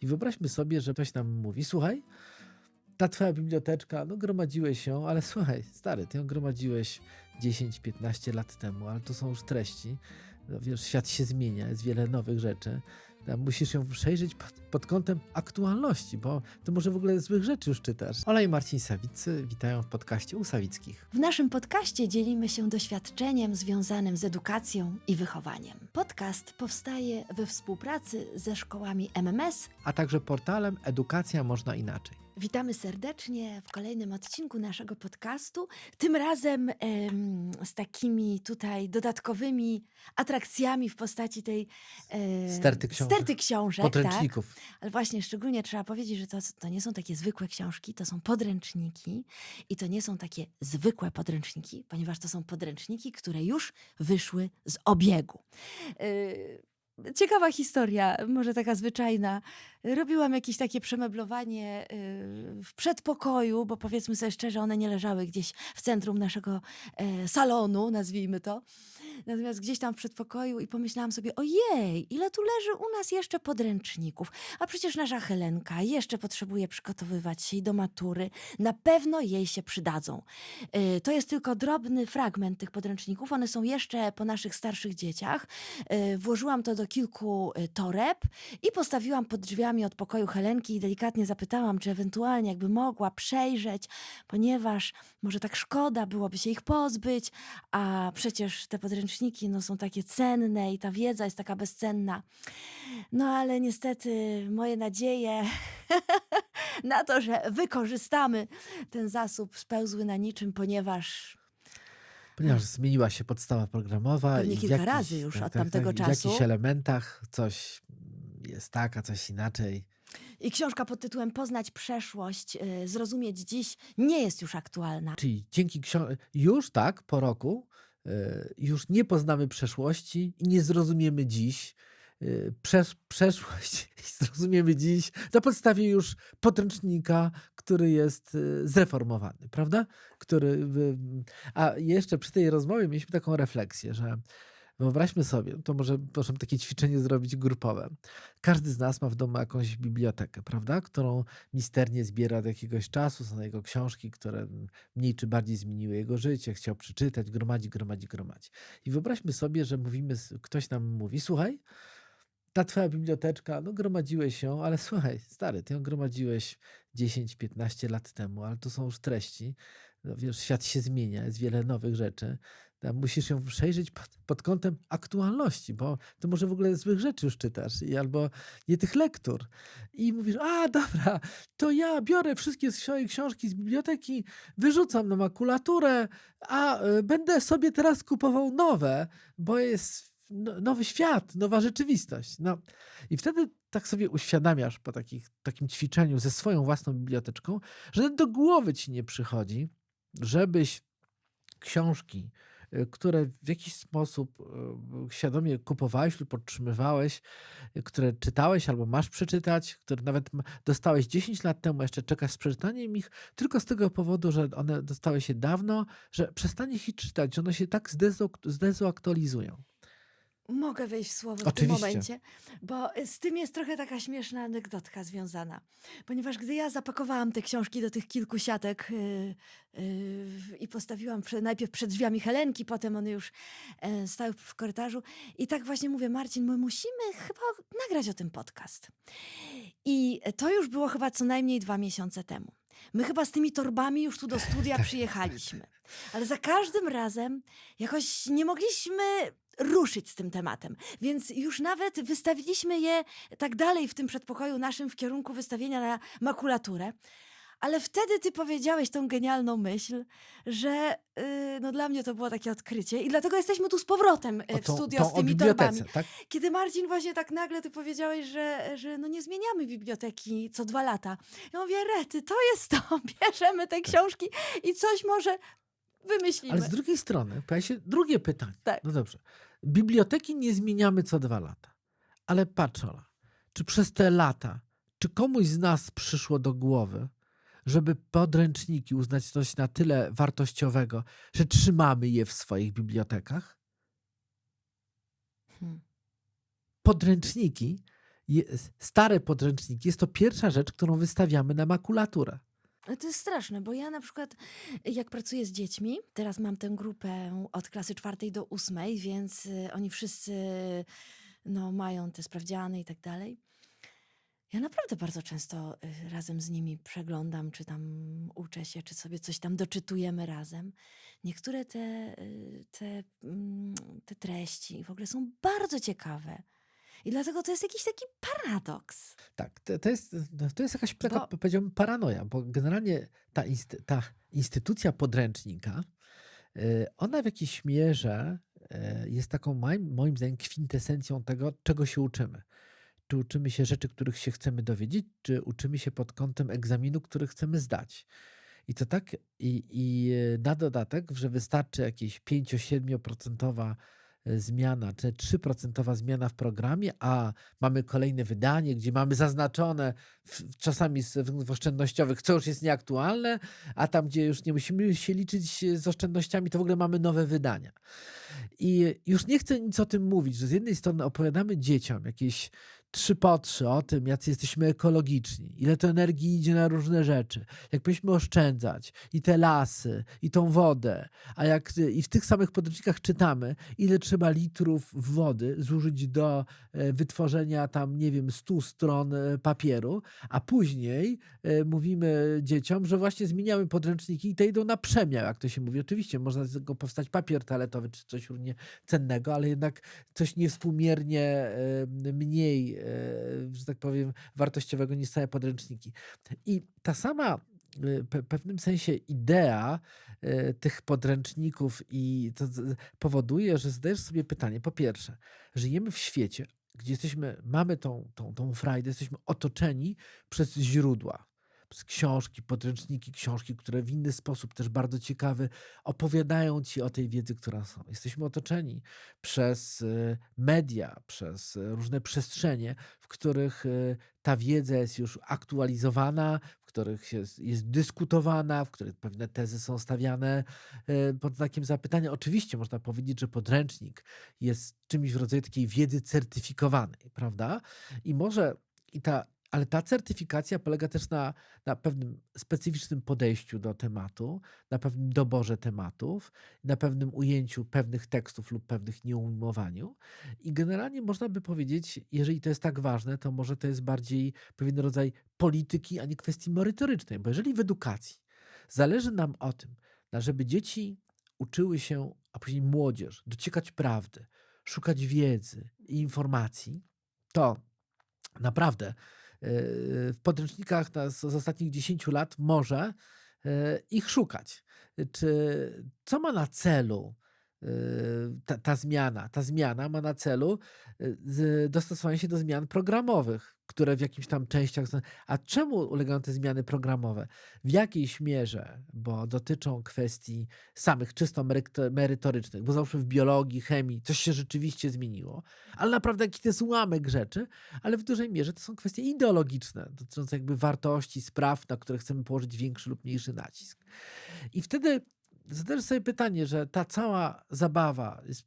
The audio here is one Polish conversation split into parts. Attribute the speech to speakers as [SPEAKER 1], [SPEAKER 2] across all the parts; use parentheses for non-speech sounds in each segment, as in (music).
[SPEAKER 1] I wyobraźmy sobie, że ktoś nam mówi: Słuchaj, ta twoja biblioteczka, no gromadziłeś ją, ale słuchaj, stary, ty ją gromadziłeś 10-15 lat temu, ale to są już treści. No, wiesz, świat się zmienia, jest wiele nowych rzeczy. Musisz ją przejrzeć pod, pod kątem aktualności, bo to może w ogóle złych rzeczy już czytasz. Ola i Marcin Sawicy witają w podcaście u Sawickich.
[SPEAKER 2] W naszym podcaście dzielimy się doświadczeniem związanym z edukacją i wychowaniem. Podcast powstaje we współpracy ze szkołami MMS.
[SPEAKER 1] a także portalem Edukacja Można Inaczej.
[SPEAKER 2] Witamy serdecznie w kolejnym odcinku naszego podcastu. Tym razem em, z takimi tutaj dodatkowymi atrakcjami w postaci tej e,
[SPEAKER 1] Sterty książek.
[SPEAKER 2] sterty książek tak?
[SPEAKER 1] Podręczników.
[SPEAKER 2] Ale właśnie szczególnie trzeba powiedzieć, że to, to nie są takie zwykłe książki, to są podręczniki i to nie są takie zwykłe podręczniki, ponieważ to są podręczniki, które już wyszły z obiegu. Yy, Ciekawa historia, może taka zwyczajna. Robiłam jakieś takie przemeblowanie yy, w przedpokoju, bo powiedzmy sobie szczerze, one nie leżały gdzieś w centrum naszego e, salonu, nazwijmy to. Natomiast gdzieś tam w przedpokoju i pomyślałam sobie, ojej, ile tu leży u nas jeszcze podręczników. A przecież nasza Helenka jeszcze potrzebuje przygotowywać się do matury. Na pewno jej się przydadzą. Y, To jest tylko drobny fragment tych podręczników. One są jeszcze po naszych starszych dzieciach. Y, Włożyłam to do kilku y, toreb i postawiłam pod drzwiami od pokoju Helenki i delikatnie zapytałam, czy ewentualnie jakby mogła przejrzeć, ponieważ może tak szkoda byłoby się ich pozbyć, a przecież te podręczniki no, są takie cenne i ta wiedza jest taka bezcenna. No ale niestety moje nadzieje (laughs) na to, że wykorzystamy ten zasób spełzły na niczym, ponieważ
[SPEAKER 1] Ponieważ zmieniła się podstawa programowa.
[SPEAKER 2] Pewnie
[SPEAKER 1] i
[SPEAKER 2] kilka
[SPEAKER 1] jakichś-
[SPEAKER 2] razy już
[SPEAKER 1] tak,
[SPEAKER 2] od tamtego
[SPEAKER 1] tak,
[SPEAKER 2] czasu.
[SPEAKER 1] W jakichś elementach coś jest tak, a coś inaczej.
[SPEAKER 2] i książka pod tytułem Poznać przeszłość, y, zrozumieć dziś nie jest już aktualna.
[SPEAKER 1] Czyli dzięki książce, już tak, po roku, już nie poznamy przeszłości i nie zrozumiemy dziś. y, Przesz, przeszłość (laughs) i zrozumiemy dziś na podstawie już podręcznika, który jest y, zreformowany, prawda? Który, a jeszcze przy tej rozmowie mieliśmy taką refleksję, że wyobraźmy sobie, to może możemy takie ćwiczenie zrobić grupowe. Każdy z nas ma w domu jakąś bibliotekę, prawda? Którą misternie zbiera od jakiegoś czasu, są jego książki, które mniej czy bardziej zmieniły jego życie, chciał przeczytać, gromadzi, gromadzi, gromadzi. I wyobraźmy sobie, że mówimy, ktoś nam mówi, słuchaj, ta twoja biblioteczka, no gromadziłeś ją, ale słuchaj, stary, ty ją gromadziłeś 10-15 lat temu, ale to są już treści. No, wiesz, świat się zmienia, jest wiele nowych rzeczy. Musisz ją przejrzeć pod, pod kątem aktualności, bo to może w ogóle złych rzeczy już czytasz, i albo nie tych lektur. I mówisz, a dobra, to ja biorę wszystkie swoje książki z biblioteki, wyrzucam na makulaturę, a y, będę sobie teraz kupował nowe, bo jest no- nowy świat, nowa rzeczywistość. No. I wtedy tak sobie uświadamiasz po takich, takim ćwiczeniu ze swoją własną biblioteczką, że do głowy ci nie przychodzi, żebyś książki, które w jakiś sposób y, świadomie kupowałeś lub podtrzymywałeś, y, które czytałeś albo masz przeczytać, które nawet dostałeś 10 lat temu, jeszcze czekasz z przeczytaniem ich, tylko z tego powodu, że one dostały się dawno, że przestaniesz ich czytać, one się tak zdezaktualizują.
[SPEAKER 2] Mogę wejść w słowo w
[SPEAKER 1] Oczywiście.
[SPEAKER 2] tym momencie, bo z tym jest trochę taka śmieszna anegdotka związana. Ponieważ gdy ja zapakowałam te książki do tych kilku siatek yy, yy, i postawiłam prze, najpierw przed drzwiami Helenki, potem one już e, stały w korytarzu i tak właśnie mówię, Marcin, my musimy chyba nagrać o tym podcast. I to już było chyba co najmniej dwa miesiące temu. My chyba z tymi torbami już tu do studia (laughs) przyjechaliśmy. Ale za każdym razem jakoś nie mogliśmy ruszyć z tym tematem. Więc już nawet wystawiliśmy je tak dalej w tym przedpokoju naszym w kierunku wystawienia na makulaturę. Ale wtedy ty powiedziałeś tą genialną myśl, że yy, no dla mnie to było takie odkrycie i dlatego jesteśmy tu z powrotem
[SPEAKER 1] O
[SPEAKER 2] y, w studio z tymi torbami.
[SPEAKER 1] tak?
[SPEAKER 2] Kiedy Marcin właśnie tak nagle ty powiedziałeś, że, że no nie zmieniamy biblioteki co dwa lata. Ja mówię, Rety, to jest to, (laughs) bierzemy te książki i coś może wymyślimy.
[SPEAKER 1] Ale z drugiej strony pojawia się drugie pytanie.
[SPEAKER 2] Tak.
[SPEAKER 1] No dobrze. Biblioteki nie zmieniamy co dwa lata. Ale patrz, Ola, czy przez te lata, czy komuś z nas przyszło do głowy, żeby podręczniki uznać coś na tyle wartościowego, że trzymamy je w swoich bibliotekach?
[SPEAKER 2] Hmm.
[SPEAKER 1] Podręczniki stare podręczniki jest to pierwsza rzecz, którą wystawiamy na makulaturę.
[SPEAKER 2] Ale To jest straszne, bo ja na przykład jak pracuję z dziećmi, teraz mam tę grupę od klasy czwartej do ósmej, więc y, oni wszyscy no, mają te sprawdziany i tak dalej. Ja naprawdę bardzo często y, razem z nimi przeglądam, czy tam uczę się, czy sobie coś tam doczytujemy razem. Niektóre te, y, te, mm, te treści w ogóle są bardzo ciekawe. I dlatego to jest jakiś taki paradoks.
[SPEAKER 1] Tak, to, to, jest, to jest jakaś taka,
[SPEAKER 2] Bo-
[SPEAKER 1] powiedziałbym, paranoja, bo generalnie ta, insty, ta instytucja podręcznika, y, ona w jakiejś mierze y, jest taką, moim, moim zdaniem, kwintesencją tego, czego się uczymy. Czy uczymy się rzeczy, których się chcemy dowiedzieć, czy uczymy się pod kątem egzaminu, który chcemy zdać. I to tak, i, i y, na dodatek, że wystarczy jakieś 5-7% zmiana, czy 3% zmiana w programie, a mamy kolejne wydanie, gdzie mamy zaznaczone w, czasami z oszczędnościowych, co już jest nieaktualne, a tam, gdzie już nie musimy się liczyć z oszczędnościami, to w ogóle mamy nowe wydania. I już nie chcę nic o tym mówić, że z jednej strony opowiadamy dzieciom jakieś trzy po trzy o tym, jacy jesteśmy ekologiczni, ile to energii idzie na różne rzeczy, jak powinniśmy oszczędzać i te lasy, i tą wodę, a jak i w tych samych podręcznikach czytamy, ile trzeba litrów wody zużyć do e, wytworzenia tam, nie wiem, 100 stron e, papieru, a później e, mówimy dzieciom, że właśnie zmieniamy podręczniki i te idą na przemiał, jak to się mówi. Oczywiście można z tego powstać papier toaletowy czy coś równie cennego, ale jednak coś niewspółmiernie e, mniej, e, że tak powiem, wartościowego niż całe podręczniki. I ta sama w pe- pewnym sensie idea e, tych podręczników i to powoduje, że zadajesz sobie pytanie, po pierwsze, żyjemy w świecie, gdzie jesteśmy, mamy tą, tą, tą frajdę, jesteśmy otoczeni przez źródła, przez książki, podręczniki, książki, które w inny sposób, też bardzo ciekawy, opowiadają ci o tej wiedzy, która są. Jesteśmy otoczeni przez e, media, przez e, różne przestrzenie, w których e, ta wiedza jest już aktualizowana, w których jest, jest dyskutowana, w których pewne tezy są stawiane pod znakiem zapytania. Oczywiście można powiedzieć, że podręcznik jest czymś w rodzaju takiej wiedzy certyfikowanej, prawda? I może i ta, ale ta certyfikacja polega też na, na pewnym specyficznym podejściu do tematu, na pewnym doborze tematów, na pewnym ujęciu pewnych tekstów lub pewnych nieujmowaniu. I generalnie można by powiedzieć, jeżeli to jest tak ważne, to może to jest bardziej pewien rodzaj polityki, a nie kwestii merytorycznej. Bo jeżeli w edukacji zależy nam o tym, żeby dzieci uczyły się, a później młodzież, dociekać prawdy, szukać wiedzy i informacji, to naprawdę w podręcznikach z ostatnich 10 lat może yy, ich szukać. Czy co ma na celu ta, ta zmiana? Ta zmiana ma na celu z- dostosowanie się do zmian programowych, które w jakimś tam częściach. A czemu ulegają te zmiany programowe? W jakiejś mierze, bo dotyczą kwestii samych czysto meryto- merytorycznych, bo załóżmy w biologii, chemii coś się rzeczywiście zmieniło, ale naprawdę jakiś to jest ułamek rzeczy, ale w dużej mierze to są kwestie ideologiczne, dotyczące jakby wartości, spraw, na które chcemy położyć większy lub mniejszy nacisk. I wtedy zadajesz sobie pytanie, że ta cała zabawa jest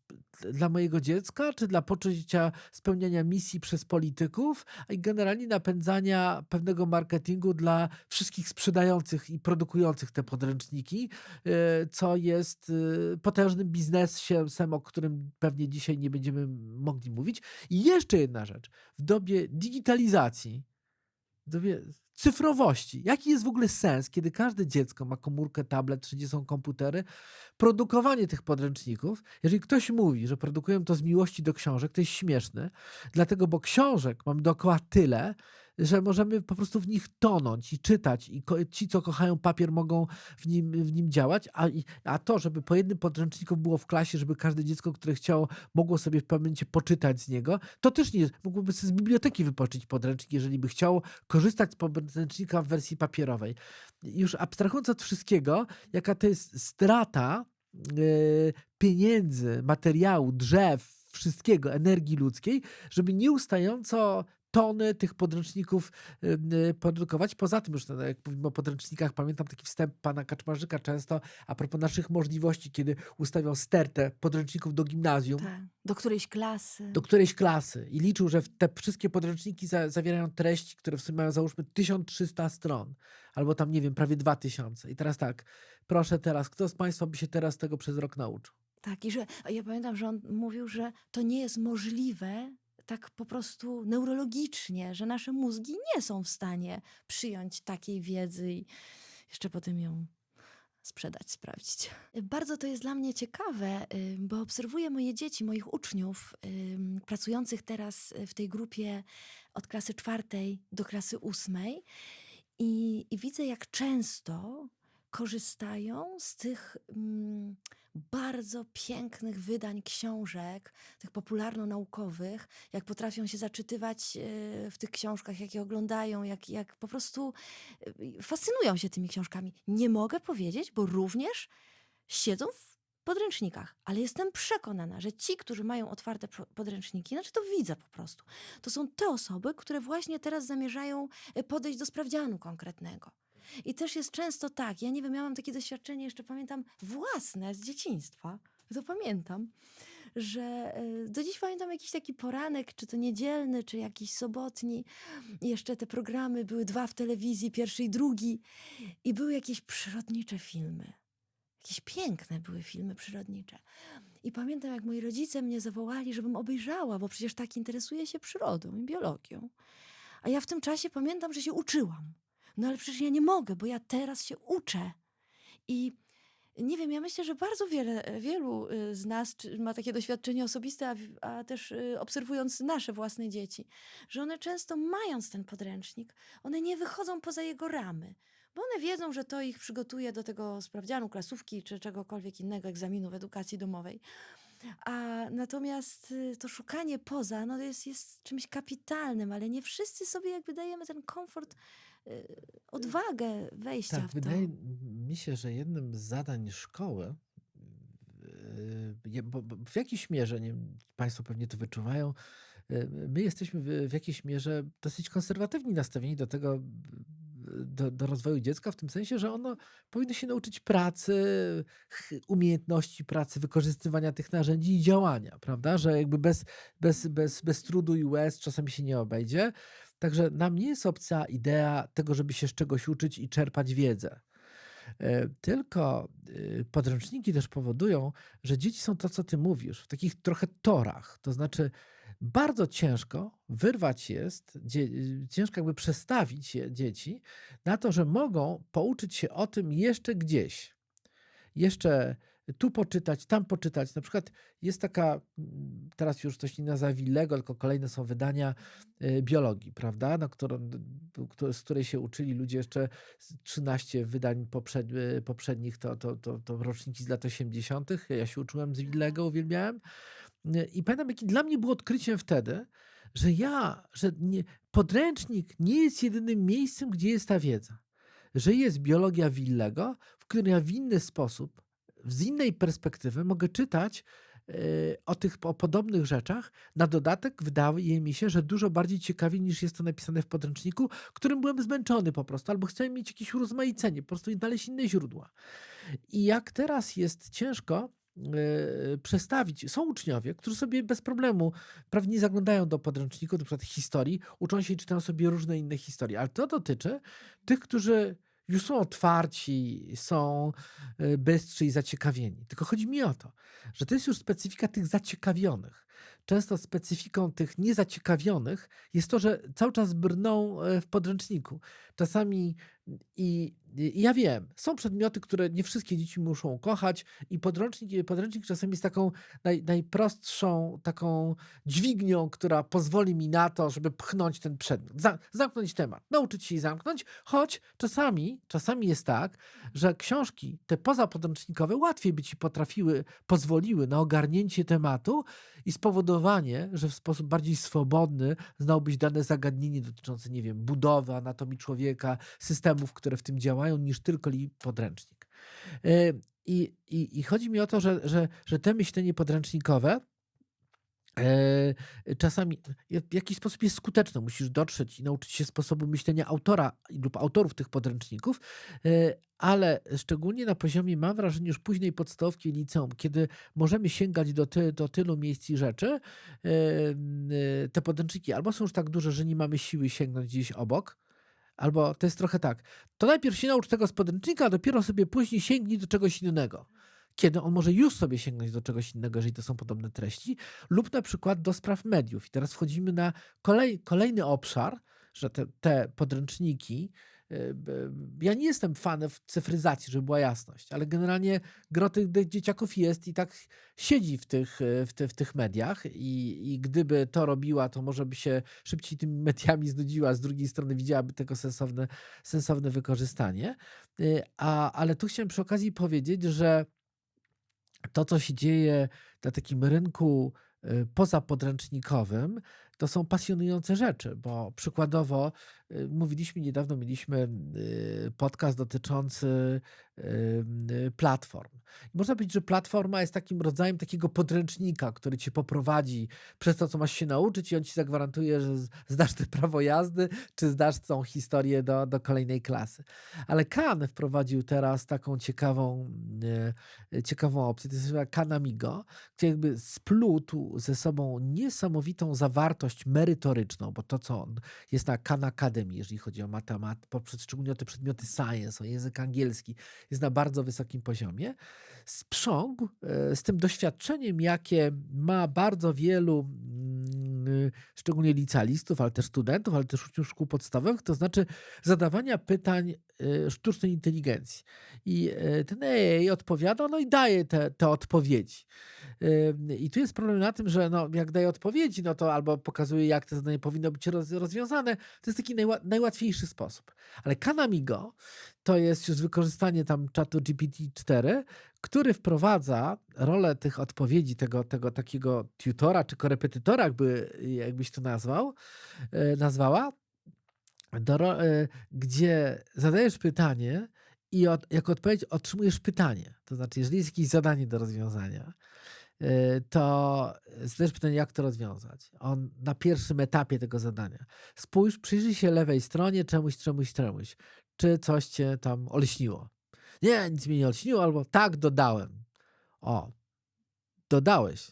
[SPEAKER 1] dla mojego dziecka, czy dla poczucia spełniania misji przez polityków, a i generalnie napędzania pewnego marketingu dla wszystkich sprzedających i produkujących te podręczniki, e, co jest e, potężnym biznesem, o którym pewnie dzisiaj nie będziemy mogli mówić. I jeszcze jedna rzecz. W dobie digitalizacji, w dobie cyfrowości, jaki jest w ogóle sens, kiedy każde dziecko ma komórkę, tablet, wszędzie są komputery, produkowanie tych podręczników, jeżeli ktoś mówi, że produkują to z miłości do książek, to jest śmieszne, dlatego, bo książek mamy dookoła tyle, że możemy po prostu w nich tonąć i czytać i ci, co kochają papier, mogą w nim, w nim działać, a, a to, żeby po jednym podręczniku było w klasie, żeby każde dziecko, które chciało, mogło sobie w momencie poczytać z niego, to też nie mogłoby sobie z biblioteki wypożyczyć podręcznik, jeżeli by chciało korzystać z podręcznika w wersji papierowej. Już abstrahując od wszystkiego, jaka to jest strata yy, pieniędzy, materiału, drzew, wszystkiego, energii ludzkiej, żeby nieustająco tony tych podręczników y, produkować. Poza tym już, no, jak mówimy o podręcznikach, pamiętam taki wstęp pana Kaczmarzyka często a propos naszych możliwości, kiedy ustawiał stertę podręczników do gimnazjum,
[SPEAKER 2] Tak. Do którejś klasy.
[SPEAKER 1] do którejś klasy i liczył, że te wszystkie podręczniki za, zawierają treści, które w sumie mają załóżmy 1300 stron, albo tam, nie wiem, prawie 2000. I teraz tak, proszę teraz, kto z państwa by się teraz tego przez rok nauczył?
[SPEAKER 2] Tak, i że ja pamiętam, że on mówił, że to nie jest możliwe tak po prostu neurologicznie, że nasze mózgi nie są w stanie przyjąć takiej wiedzy i jeszcze potem ją sprzedać, sprawdzić. Bardzo to jest dla mnie ciekawe, bo obserwuję moje dzieci, moich uczniów, pracujących teraz w tej grupie od klasy czwartej do klasy ósmej i, i widzę, jak często korzystają z tych mm, bardzo pięknych wydań książek, tych popularno-naukowych, jak potrafią się zaczytywać e, w tych książkach, jak je oglądają, jak, jak po prostu e, fascynują się tymi książkami. Nie mogę powiedzieć, bo również siedzą w podręcznikach, ale jestem przekonana, że ci, którzy mają otwarte podręczniki, znaczy to widzę po prostu, to są te osoby, które właśnie teraz zamierzają e, podejść do sprawdzianu konkretnego. I też jest często tak, ja nie wiem, ja mam takie doświadczenie, jeszcze pamiętam własne z dzieciństwa, to pamiętam, że e, do dziś pamiętam jakiś taki poranek, czy to niedzielny, czy jakiś sobotni. Jeszcze te programy były dwa w telewizji, pierwszy i drugi. I były jakieś przyrodnicze filmy. Jakieś piękne były filmy przyrodnicze. I pamiętam, jak moi rodzice mnie zawołali, żebym obejrzała, bo przecież tak interesuję się przyrodą i biologią. A ja w tym czasie pamiętam, że się uczyłam. No ale przecież ja nie mogę, bo ja teraz się uczę. I nie wiem, ja myślę, że bardzo wiele, wielu y, z nas ma takie doświadczenie osobiste, a, a też y, obserwując nasze własne dzieci, że one często mając ten podręcznik, one nie wychodzą poza jego ramy. Bo one wiedzą, że to ich przygotuje do tego sprawdzianu, klasówki czy czegokolwiek innego, egzaminu w edukacji domowej. A natomiast y, to szukanie poza no jest, jest czymś kapitalnym, ale nie wszyscy sobie jakby dajemy ten komfort, odwagę wejścia
[SPEAKER 1] Tak,
[SPEAKER 2] w to.
[SPEAKER 1] wydaje mi się, że jednym z zadań szkoły, je- bo, w jakiejś mierze, nie, Państwo pewnie to wyczuwają, yy, my jesteśmy w, jakiejś mierze dosyć konserwatywni nastawieni do tego, do, do rozwoju dziecka, w tym sensie, że ono powinno się nauczyć pracy, umiejętności pracy, wykorzystywania tych narzędzi i działania, prawda? Że jakby bez, bez, bez, bez trudu i łez czasami się nie obejdzie. Także nam nie jest obca idea tego, żeby się z czegoś uczyć i czerpać wiedzę. E, Tylko y, podręczniki też powodują, że dzieci są to, co ty mówisz, w takich trochę torach. To znaczy, bardzo ciężko wyrwać jest, y, ciężko jakby przestawić je, dzieci na to, że mogą pouczyć się o tym jeszcze gdzieś. Jeszcze tu poczytać, tam poczytać. Na przykład jest taka, mm, teraz już coś nie nazywa Willego, tylko kolejne są wydania y, biologii, prawda? Na którą, któ- z której się uczyli ludzie jeszcze z 13 wydań y, poprzednich, to, to, to, to roczniki z lat 80. Ja się uczyłem z Willego, uwielbiałem. Y, I pamiętam, jaki dla mnie było odkryciem wtedy, że ja, że nie, podręcznik nie jest jedynym miejscem, gdzie jest ta wiedza. Że jest biologia Willego, w której ja w inny sposób, z innej perspektywy mogę czytać y, o tych o podobnych rzeczach. Na dodatek wydaje mi się, że dużo bardziej ciekawie niż jest to napisane w podręczniku, którym byłem zmęczony po prostu, albo chciałem mieć jakieś urozmaicenie, po prostu znaleźć inne źródła. I jak teraz jest ciężko y, przestawić, są uczniowie, którzy sobie bez problemu prawnie zaglądają do podręczników, przykład historii, uczą się i czytają sobie różne inne historie, ale to dotyczy tych, którzy już są otwarci, są bystrzy i zaciekawieni. Tylko chodzi mi o to, że to jest już specyfika tych zaciekawionych. Często specyfiką tych niezaciekawionych jest to, że cały czas brną e, w podręczniku. Czasami i, i ja wiem, są przedmioty, które nie wszystkie dzieci muszą kochać i podręcznik, podręcznik czasami jest taką naj, najprostszą taką dźwignią, która pozwoli mi na to, żeby pchnąć ten przedmiot, za, zamknąć temat, nauczyć się i zamknąć, choć czasami, czasami jest tak, że książki te pozapodręcznikowe łatwiej by ci potrafiły, pozwoliły na ogarnięcie tematu i spowodowanie, że w sposób bardziej swobodny znałbyś dane zagadnienie dotyczące, nie wiem, budowy, anatomii człowieka, systemów, które w tym działają, niż tylko li podręcznik. E, I, i, i chodzi mi o to, że, że, że te myślenie podręcznikowe czasami w jakiś sposób jest skuteczne. Musisz dotrzeć i nauczyć się sposobu myślenia autora lub autorów tych podręczników, e, ale szczególnie na poziomie, mam wrażenie, już późnej podstawówki i liceum, kiedy możemy sięgać do, ty, do tylu miejsc i rzeczy, e, e, te podręczniki albo są już tak duże, że nie mamy siły sięgnąć gdzieś obok, albo to jest trochę tak, to najpierw się naucz tego z podręcznika, a dopiero sobie później sięgnij do czegoś innego kiedy on może już sobie sięgnąć do czegoś innego, jeżeli to są podobne treści, lub na przykład do spraw mediów. I teraz wchodzimy na kolej, kolejny obszar, że te, te podręczniki. b- Ja nie jestem fanem cyfryzacji, żeby była jasność, ale generalnie gro tych dzieciaków jest i tak siedzi w tych, y, w, ty, w tych mediach i, i gdyby to robiła, to może by się szybciej tymi (laughs) mediami znudziła, z drugiej strony widziałaby tego sensowne, sensowne wykorzystanie. Y, A, ale tu chciałem przy okazji powiedzieć, że to, co się dzieje na takim rynku y, pozapodręcznikowym, to są pasjonujące rzeczy, bo przykładowo mówiliśmy niedawno, mieliśmy y, podcast dotyczący y, y, platform. Można powiedzieć, że platforma jest takim rodzajem takiego podręcznika, który cię poprowadzi przez to, co masz się nauczyć i on ci zagwarantuje, że zdasz te prawo jazdy, czy zdasz tą historię do, do kolejnej klasy. Ale Khan wprowadził teraz taką ciekawą, e, ciekawą opcję, to jest Khan Amigo, gdzie jakby splótł ze sobą niesamowitą zawartość merytoryczną, bo to, co on jest na Khan Academy, jeżeli chodzi o matematykę, szczególnie o te przedmioty science, o język angielski, jest na bardzo wysokim poziomie, sprzągł e, z tym doświadczeniem, jakie ma bardzo wielu, mm, szczególnie licealistów, ale też studentów, ale też uczniów szkół podstawowych, to znaczy zadawania pytań e, sztucznej inteligencji. I e, ten AI odpowiada, no i daje te, te odpowiedzi. I tu jest problem na tym, że no, jak daje odpowiedzi, no to albo pokazuje, jak te zadanie powinno być roz, rozwiązane. To jest taki najła, najłatwiejszy sposób. Ale Kanamigo to jest już wykorzystanie tam czatu GPT-4, który wprowadza rolę tych odpowiedzi, tego, tego takiego tutora czy korepetytora, jakby, jakbyś to nazwał, e, nazwała, do, e, gdzie zadajesz pytanie i od, jako odpowiedź otrzymujesz pytanie. To znaczy, jeżeli jest jakieś zadanie do rozwiązania, e, to zadajesz pytanie, jak to rozwiązać. On na pierwszym etapie tego zadania. Spójrz, przyjrzyj się lewej stronie, czemuś, czemuś, czemuś. Czy coś cię tam olśniło? Nie, nic mnie nie olśniło, albo tak, dodałem. O, dodałeś.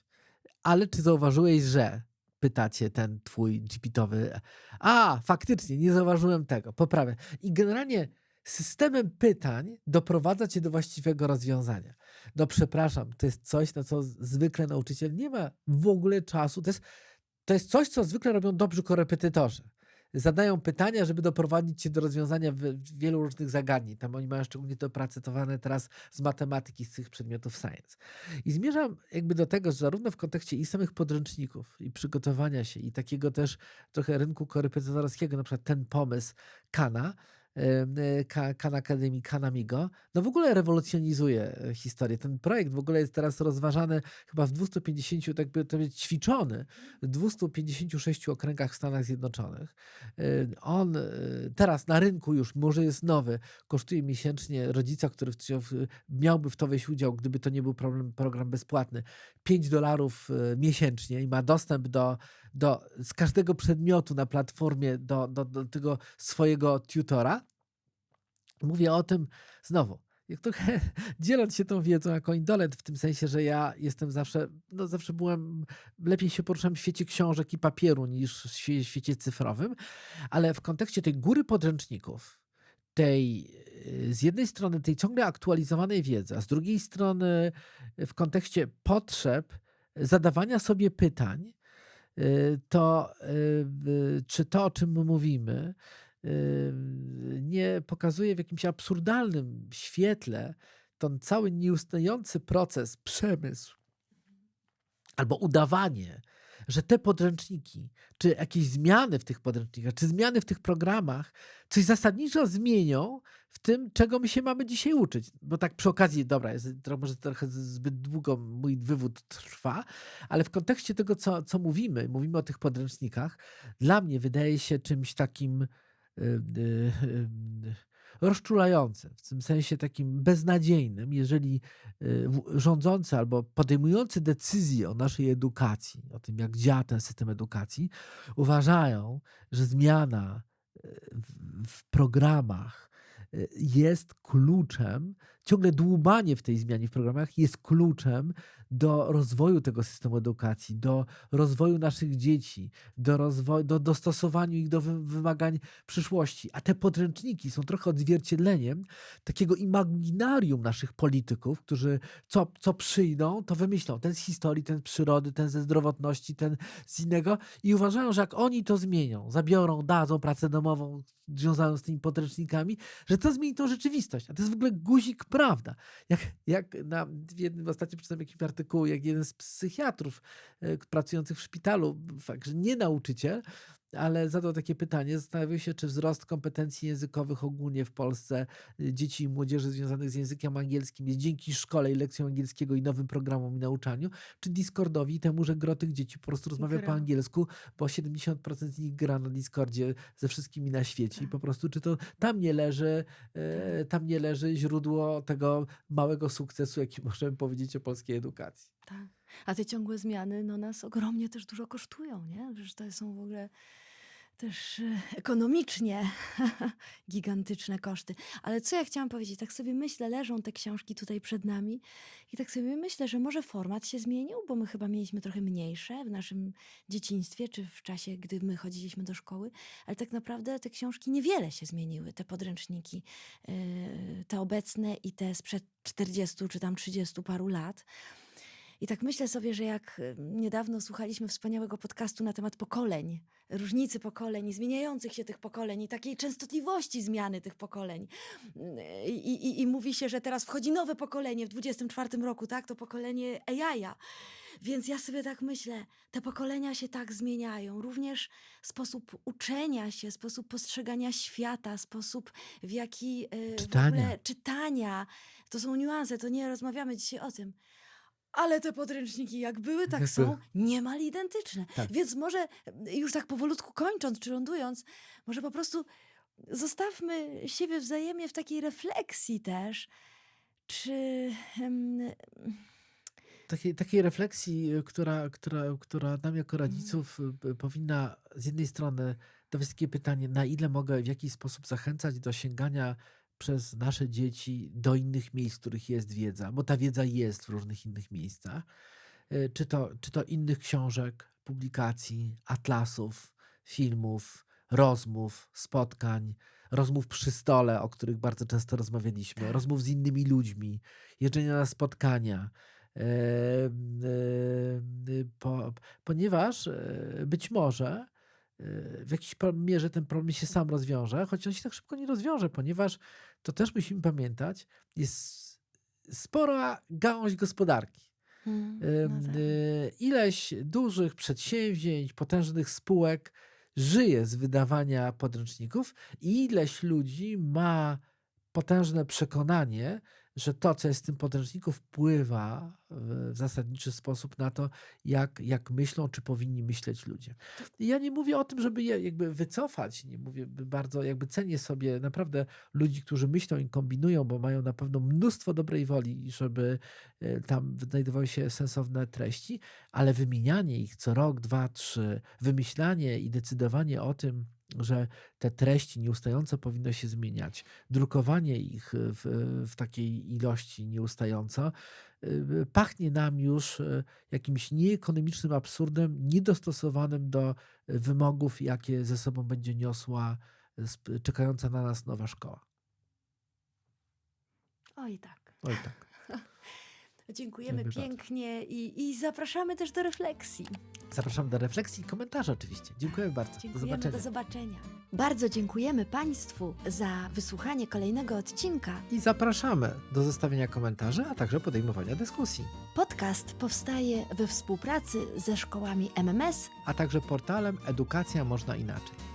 [SPEAKER 1] Ale czy zauważyłeś, że pytacie ten twój GPT-owy. A, faktycznie, nie zauważyłem tego. Poprawię. I generalnie systemem pytań doprowadza cię do właściwego rozwiązania. No przepraszam, to jest coś, na co zwykle nauczyciel nie ma w ogóle czasu. To jest, to jest coś, co zwykle robią dobrzy korepetytorzy. Zadają pytania, żeby doprowadzić cię do rozwiązania wi- wielu różnych zagadnień. Tam oni mają szczególnie to opracowane teraz z matematyki, z tych przedmiotów science. I zmierzam jakby do tego, że zarówno w kontekście i samych podręczników, i przygotowania się, i takiego też trochę rynku korepetytorskiego, na przykład ten pomysł Kana, Khan Academy, Khan Amigo, no w ogóle rewolucjonizuje e, historię. Ten projekt w ogóle jest teraz rozważany chyba w 250, tak by to ćwiczony, w 256 okręgach w Stanach Zjednoczonych. E, On e, teraz na rynku już, może jest nowy, kosztuje miesięcznie rodzica, który miałby w to wejść udział, gdyby to nie był problem, program bezpłatny, 5 dolarów e, miesięcznie i ma dostęp do, do z każdego przedmiotu na platformie do, do, do tego swojego tutora. Mówię o tym znowu. Trochę (laughs) dzieląc się tą wiedzą jako indolent, w tym sensie, że ja jestem zawsze, no zawsze byłem, lepiej się poruszam w świecie książek i papieru niż w świecie, cyfrowym, ale w kontekście tej góry podręczników, tej z jednej strony tej ciągle aktualizowanej wiedzy, a z drugiej strony w kontekście potrzeb zadawania sobie pytań, y, to y, czy to, o czym my mówimy, nie pokazuje w jakimś absurdalnym świetle ten cały nieustający proces, przemysł albo udawanie, że te podręczniki, czy jakieś zmiany w tych podręcznikach, czy zmiany w tych programach coś zasadniczo zmienią w tym, czego my się mamy dzisiaj uczyć. Bo tak przy okazji, dobra, jest, to może trochę zbyt długo mój wywód trwa, ale w kontekście tego, co, co mówimy, mówimy o tych podręcznikach, dla mnie wydaje się czymś takim y, y, y, rozczulające, w tym sensie takim beznadziejnym, jeżeli rządzący albo podejmujący decyzje o naszej edukacji, o tym, jak działa ten system edukacji, uważają, że zmiana w, programach jest kluczem, ciągle dłubanie w tej zmianie w programach jest kluczem do rozwoju tego systemu edukacji, do rozwoju naszych dzieci, do, rozwoju, do dostosowaniu ich do wy- wymagań przyszłości. A te podręczniki są trochę odzwierciedleniem takiego imaginarium naszych polityków, którzy co, co przyjdą, to wymyślą. Ten z historii, ten z przyrody, ten ze zdrowotności, ten z innego i uważają, że jak oni to zmienią, zabiorą, dadzą pracę domową związaną z tymi podręcznikami, że to zmieni tą rzeczywistość. A to jest w ogóle guzik prawda. Jak, jak na, jednym ostatnio przeczytałem jakimś jak jeden z psychiatrów e, pracujących w szpitalu, fakt, że nie nauczyciel, ale zadał takie pytanie, zastanawiał się, czy wzrost kompetencji językowych ogólnie w Polsce y, dzieci i młodzieży związanych z językiem angielskim jest dzięki szkole i lekcjom angielskiego i nowym programom i nauczaniu, czy Discordowi i temu, że gro tych dzieci po prostu rozmawia po angielsku, bo 70% z nich gra na Discordzie ze wszystkimi na świecie i
[SPEAKER 2] Tak.
[SPEAKER 1] po prostu czy to tam nie leży, e, tam nie leży źródło tego małego sukcesu, jaki (laughs) możemy powiedzieć o polskiej edukacji.
[SPEAKER 2] Tak. A te ciągłe zmiany no, nas ogromnie też dużo kosztują, nie? Przecież to są w ogóle też e, ekonomicznie (laughs) gigantyczne koszty. Ale co ja chciałam powiedzieć? Tak sobie myślę, leżą te książki tutaj przed nami i tak sobie myślę, że może format się zmienił, bo my chyba mieliśmy trochę mniejsze w naszym dzieciństwie, czy w czasie, gdy my chodziliśmy do szkoły, ale tak naprawdę te książki niewiele się zmieniły, te podręczniki, yy, te obecne i te sprzed 40 czy tam 30 paru lat. I tak myślę sobie, że jak y, niedawno słuchaliśmy wspaniałego podcastu na temat pokoleń, różnicy pokoleń, zmieniających się tych pokoleń i takiej częstotliwości zmiany tych pokoleń. Y, I, i, I mówi się, że teraz wchodzi nowe pokolenie w 24 roku, tak? To pokolenie AI-a. Więc ja sobie tak myślę, te pokolenia się tak zmieniają. Również sposób uczenia się, sposób postrzegania świata, sposób w jaki y, w
[SPEAKER 1] Czytania.
[SPEAKER 2] ogóle czytania. To są niuanse, to nie rozmawiamy dzisiaj o tym. Ale te podręczniki jak były, tak są niemal identyczne.
[SPEAKER 1] Tak.
[SPEAKER 2] Więc może y, już tak powolutku kończąc czy lądując, może po prostu zostawmy siebie wzajemnie w takiej refleksji też, czy
[SPEAKER 1] takiej, takiej refleksji, y, która, która, która nam jako rodziców y, powinna z jednej strony dawać takie pytanie, na ile mogę w jakiś sposób zachęcać do sięgania przez nasze dzieci do innych miejsc, w których jest wiedza, bo ta wiedza jest w różnych innych miejscach, Y, czy to, czy to innych książek, publikacji, atlasów, filmów, rozmów, spotkań, rozmów przy stole, o których bardzo często rozmawialiśmy,
[SPEAKER 2] Tak.
[SPEAKER 1] rozmów z innymi ludźmi, jeżdżenia na spotkania. Em, y, Po, ponieważ e, być może e, w jakiejś mierze ten problem się sam rozwiąże, choć on się tak szybko nie rozwiąże, ponieważ to też musimy pamiętać, jest spora gałąź gospodarki.
[SPEAKER 2] mm, no tak.
[SPEAKER 1] y, Ileś dużych przedsięwzięć, potężnych spółek żyje z wydawania podręczników i ileś ludzi ma potężne przekonanie, że to, co jest w tym podręczniku, wpływa w w zasadniczy sposób na to, jak, jak myślą, czy powinni myśleć ludzie. I ja nie mówię o tym, żeby je jakby wycofać, nie mówię, bardzo jakby cenię sobie naprawdę ludzi, którzy myślą i kombinują, bo mają na pewno mnóstwo dobrej woli, żeby e, tam znajdowały się sensowne treści, ale wymienianie ich co rok, dwa, trzy, wymyślanie i decydowanie o tym, że te treści nieustająco powinno się zmieniać, drukowanie ich w, w takiej ilości nieustająco, y, pachnie nam już y, jakimś nieekonomicznym absurdem, niedostosowanym do wymogów, jakie ze sobą będzie niosła sp- czekająca na nas nowa szkoła.
[SPEAKER 2] Oj tak.
[SPEAKER 1] Oj tak.
[SPEAKER 2] Dziękujemy
[SPEAKER 1] Dziękuję
[SPEAKER 2] pięknie i, i zapraszamy też do refleksji.
[SPEAKER 1] Zapraszam do refleksji i komentarzy oczywiście. Dziękuję bardzo.
[SPEAKER 2] Dziękujemy,
[SPEAKER 1] do zobaczenia.
[SPEAKER 2] do zobaczenia. Bardzo dziękujemy Państwu za wysłuchanie kolejnego odcinka.
[SPEAKER 1] I zapraszamy do zostawienia komentarzy, a także podejmowania dyskusji,
[SPEAKER 2] Podcast powstaje we współpracy ze szkołami MMS
[SPEAKER 1] a także portalem Edukacja Można Inaczej.